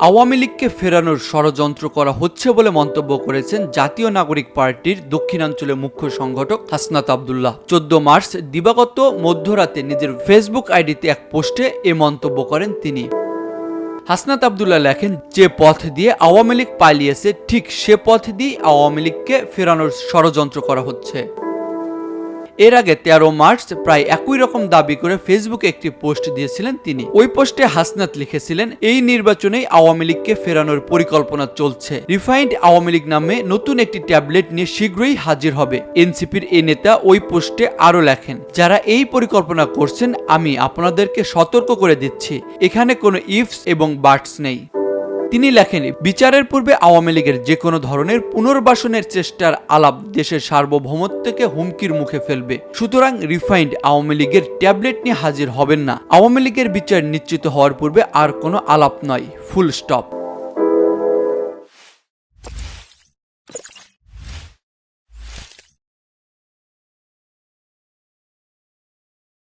আওয়ামী লীগকে ফেরানোর ষড়যন্ত্র করা হচ্ছে বলে মন্তব্য করেছেন জাতীয় নাগরিক পার্টির দক্ষিণাঞ্চলের মুখ্য সংগঠক হাসনাত আবদুল্লাহ। চোদ্দ মার্চ দিবাগত মধ্যরাতে নিজের ফেসবুক আইডিতে এক পোস্টে এ মন্তব্য করেন তিনি। হাসনাত আবদুল্লাহ লেখেন, যে পথ দিয়ে আওয়ামী লীগ পালিয়েছে, ঠিক সে পথ দিয়ে আওয়ামী লীগকে ফেরানোর ষড়যন্ত্র করা হচ্ছে। এর আগে তেরো মার্চ প্রায় একই রকম দাবি করে ফেসবুকে একটি পোস্ট দিয়েছিলেন তিনি। ওই পোস্টে হাসনাত লিখেছিলেন, এই নির্বাচনেই আওয়ামী লীগকে ফেরানোর পরিকল্পনা চলছে। রিফাইন্ড আওয়ামী লীগ নামে নতুন একটি ট্যাবলেট নিয়ে শীঘ্রই হাজির হবে। এনসিপির এই নেতা ওই পোস্টে আরও লেখেন, যারা এই পরিকল্পনা করছেন, আমি আপনাদেরকে সতর্ক করে দিচ্ছি। এখানে কোনো ইফস এবং বার্ডস নেই। তিনি লেখেন, বিচারের পূর্বে আওয়ামী লীগের যে কোনো ধরনের পুনর্বাসনের চেষ্টার আলাপ দেশের সার্বভৌমত্বকে হুমকির মুখে ফেলবে। সুতরাং রিফাইন্ড আওয়ামী লীগের ট্যাবলেট নিয়ে হাজির হবেন না। আওয়ামী লীগের বিচার নিশ্চিত হওয়ার পূর্বে আর কোনো আলাপ নয়। Full stop.